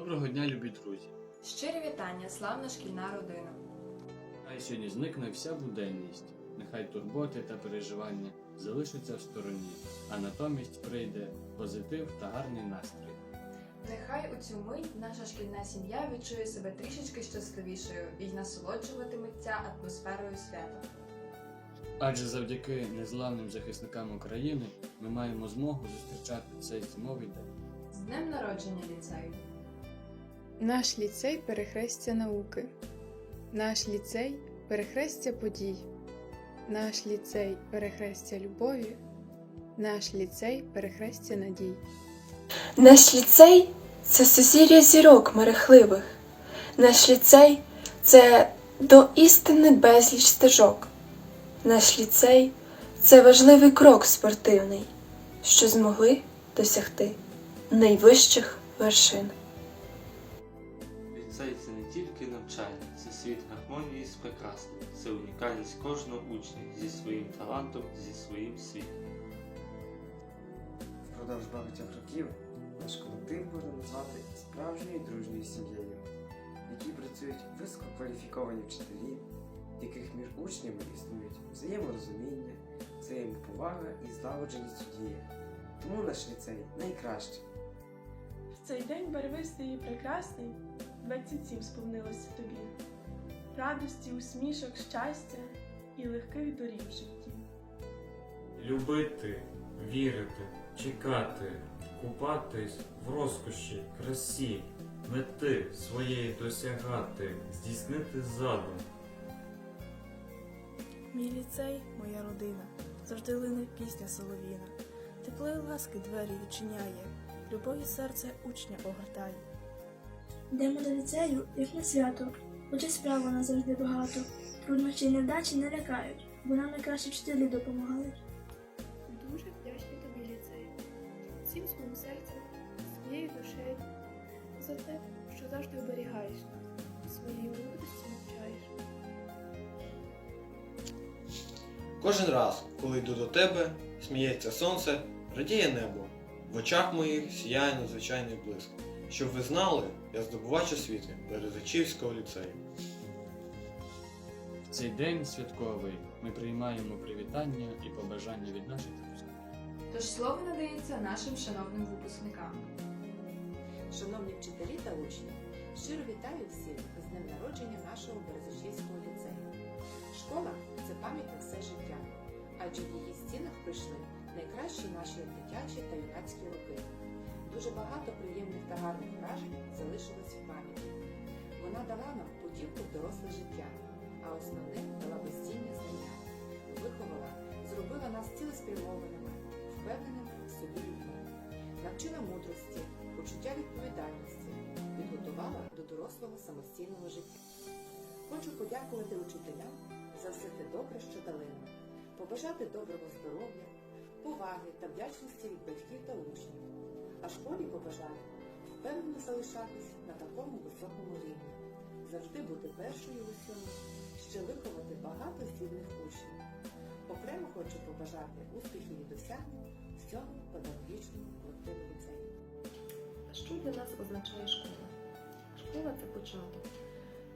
Доброго дня, любі друзі! Щирі вітання, славна шкільна родина. Хай сьогодні зникне вся буденність, нехай турботи та переживання залишаться в стороні, а натомість прийде позитив та гарний настрій. Нехай у цю мить наша шкільна сім'я відчує себе трішечки щасливішою і насолоджуватиметься атмосферою свята. Адже завдяки незламним захисникам України ми маємо змогу зустрічати цей зимовий день. З днем народження ліцею! Наш ліцей перехрестя науки. Наш ліцей перехрестя подій. Наш ліцей перехрестя любові. Наш ліцей перехрестя надій. Наш ліцей це сузір'я зірок мерехливих. Наш ліцей це до істини безліч стежок. Наш ліцей це важливий крок спортивний, що змогли досягти найвищих вершин. Ліцей це не тільки навчання, це світ гармонії з прекрасним, це унікальність кожного учня зі своїм талантом, зі своїм світом. Впродовж багатьох років наш колектив можна назвати справжньою дружньою сім'єю, в якій працюють висококваліфіковані вчителі, в яких між учнями існують взаєморозуміння, взаємоповага і злагодженість у діях. Тому наш ліцей найкращий. В цей день барвистий і прекрасний 27 сповнилося тобі. Радості, усмішок, щастя і легких доріг в житті. Любити, вірити, чекати, купатись в розкоші, красі, мети своєї досягати, здійснити задум. Мій ліцей, моя родина, завжди лине пісня солов'їна, теплої ласки двері відчиняє, любові серце учня огортає. Йдемо до ліцею, як на свято, хоча справ у нас завжди багато. Труднощі і невдачі не лякають, бо нам найкращі вчителі допомагають. Дуже вдячний тобі ліцею, всім своїм серцем, своєю душею, за те, що завжди оберігаєш нас, своєю мудрістю навчаєш. Кожен раз, коли йду до тебе, сміється сонце, радіє небо. В очах моїх сіяє надзвичайний блиск. Щоб ви знали, я здобувач освіти Березачівського ліцею. В цей день святковий ми приймаємо привітання і побажання від наших друзів. Тож слово надається нашим шановним випускникам. Шановні вчителі та учні, щиро вітаю всіх з днем народження нашого Березачівського ліцею. Школа це пам'ять на все життя, адже в її стінах прийшли найкращі наші дитячі та юнацькі роки. Дуже багато приємних та гарних вражень залишилось в пам'яті. Вона дала нам путівку в доросле життя, а основне дала безцінні знання. Виховала, зробила нас цілеспрямованими, впевненими в собі людьми, навчила мудрості, почуття відповідальності, підготувала до дорослого самостійного життя. Хочу подякувати учителям за все те добре, що дали нам, побажати доброго здоров'я, поваги та вдячності від батьків та учнів, а школі побажати впевнено залишатись на такому високому рівні, завжди бути першою в усьому, ще виховати багато здібних учнів. Окремо хочу побажати успіхів і досягнень всьому педагогічному колективу ліцею. Що для нас означає школа? Школа це початок.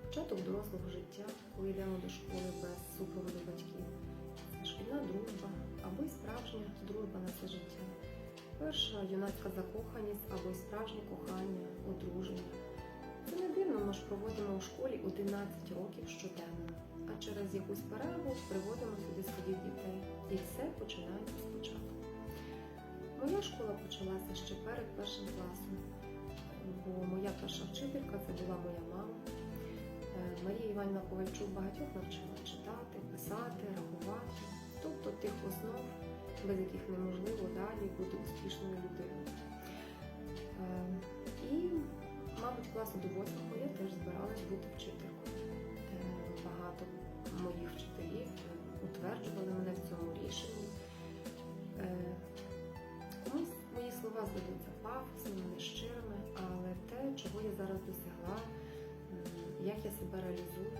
Початок дорослого життя, коли йдемо до школи без супроводу батьків. Шкільна дружба або й справжня дружба на все життя. Перша юнацька закоханість або справжнє кохання, одруження. Це не дивно, ми ж проводимо у школі 11 років щоденно, а через якусь перерву приводимо сюди своїх дітей. І все починається спочатку. Моя школа почалася ще перед першим класом, бо моя перша вчителька це була моя мама. Е, Марія Іванівна Ковальчук багатьох навчила читати, писати, рахувати, тобто тих основ, без яких неможливо далі бути успішною людиною. Е, І, мабуть, класу до восьмого я теж збиралась бути вчителькою. Е, Багато моїх вчителів утверджували мене в цьому рішенні. Е, Комусь мої слова здадуться пафосними, нещирими, але те, чого я зараз досягла, як я себе реалізую,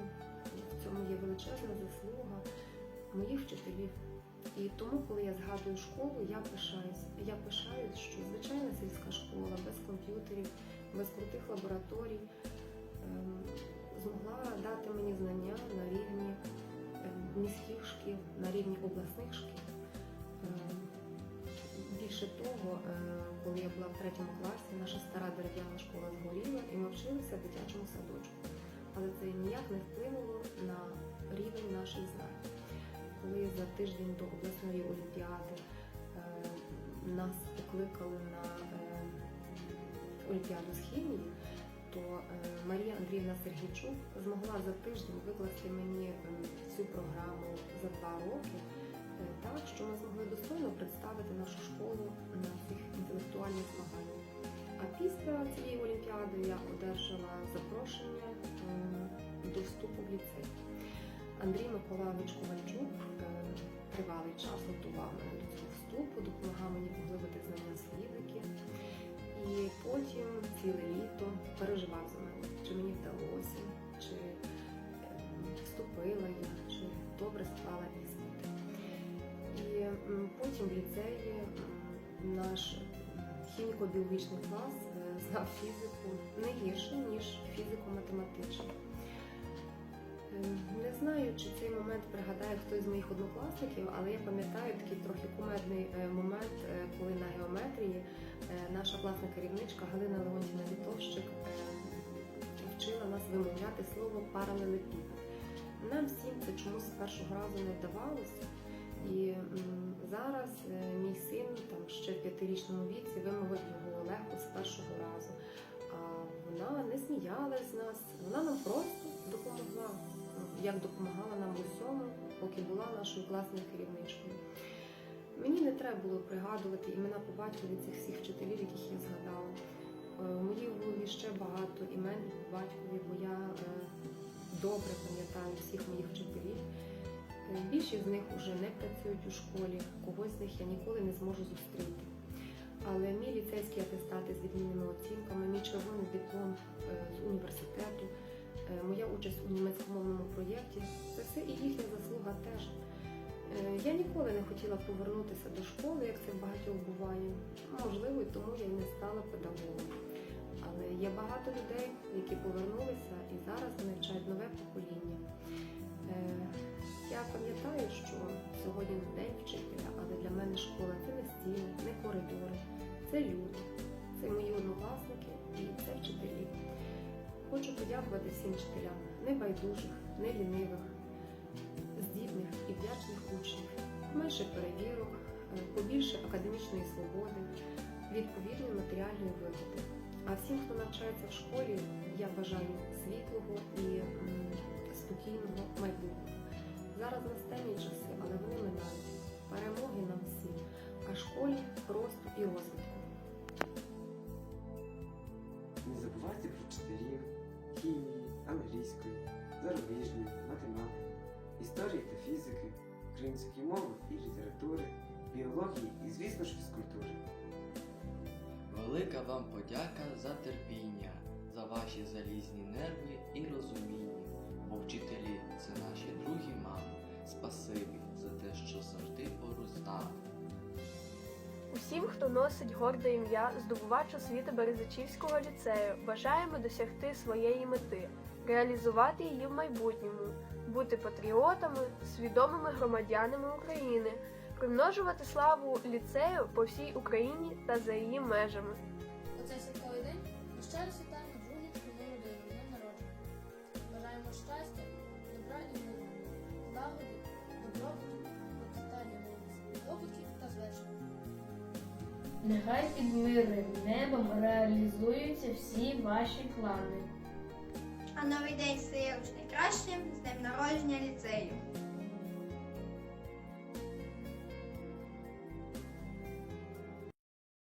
в цьому є величезна заслуга моїх вчителів. І тому, коли я згадую школу, я пишаюсь. Я пишаюсь, що звичайна сільська школа без комп'ютерів, без крутих лабораторій ем, змогла дати мені знання на рівні ем, міських шкіл, на рівні обласних шкіл. Ем, Більше того, е, коли я була в третьому класі, наша стара дерев'яна школа згоріла і ми вчилися в дитячому садочку. Але це ніяк не вплинуло на рівень наших знань. Коли за тиждень до обласної олімпіади е, нас покликали на е, олімпіаду з хімії, то е, Марія Андріївна Сергійчук змогла за тиждень викласти мені цю програму за два роки, так що ми змогли достойно представити нашу школу на цих інтелектуальних змаганнях. А після цієї олімпіади я одержала запрошення до вступу в ліцей. Андрій Миколайович Ковальчук тривалий час готував мене до цього вступу, допомагав мені поглибити знання з фізики. І потім ціле літо переживав за мене, чи мені вдалося, чи е, вступила я, чи добре склала іспити. І потім в ліцеї наш хіміко-біологічний клас е, знав фізику не гірше, ніж фізико-математичний. Не знаю, чи цей момент пригадає хтось з моїх однокласників, але я пам'ятаю такий трохи кумедний е, момент, е, коли на геометрії е, наша класна керівничка Галина Леонтіна Вітовщик е, вчила нас вимовляти слово паралелепіпед. Нам всім це чомусь з першого разу не вдавалося. І зараз мій син там ще в п'ятирічному віці вимовив його легко з першого разу. А вона не сміялась з нас, вона нам просто допомогла, як допомагала нам в усьому, поки була нашою класною керівничкою. Мені не треба було пригадувати імена по батькові цих всіх вчителів, яких я згадала. Е, В моїй голові ще багато імен по батькові, бо я е, добре пам'ятаю всіх моїх вчителів. Е, Більшість з них вже не працюють у школі, когось з них я ніколи не зможу зустріти. Але мій ліцейський атестати з відмінними оцінками, мій червоний диплом з університету, моя участь у німецькомовному проєкті це все і їхня заслуга теж. Е, Я ніколи не хотіла повернутися до школи, як це багатьох буває. Можливо, і тому я й не стала педагогом. Але є багато людей, які повернулися і зараз вони вчать нове покоління. Е, Я пам'ятаю, що сьогодні день вчителя, але для мене школа це не стіни, не коридори, це люди, це мої однокласники і це вчителі. Хочу подякувати всім вчителям, небайдужих, нелінивих, здібних і вдячних учнів, менше перевірок, е, побільше академічної свободи, відповідної матеріальної вигоди. А всім, хто навчається в школі, я бажаю світлого і спокійного майбутнього. Зараз настемні часи, але вони минають. Перемоги нам всім, а школі росту і розвитку. Не забувайте про вчителів, хімії, англійської, зарубіжної, математики, історії та фізики, української мови і літератури, біології і, звісно ж, фізкультури. Велика вам подяка за терпіння, за ваші залізні нерви і хто носить горде ім'я здобувач освіти Березачівського ліцею, бажаємо досягти своєї мети, реалізувати її в майбутньому, бути патріотами, свідомими громадянами України, примножувати славу ліцею по всій Україні та за її межами. У святковий день ми ще раз вітаємо другі свою родину з народження. Бажаємо щастя, добра і миру, злагоди, Нехай під мирним небом реалізуються всі ваші плани. А новий день стає найкращим з днем народження ліцею.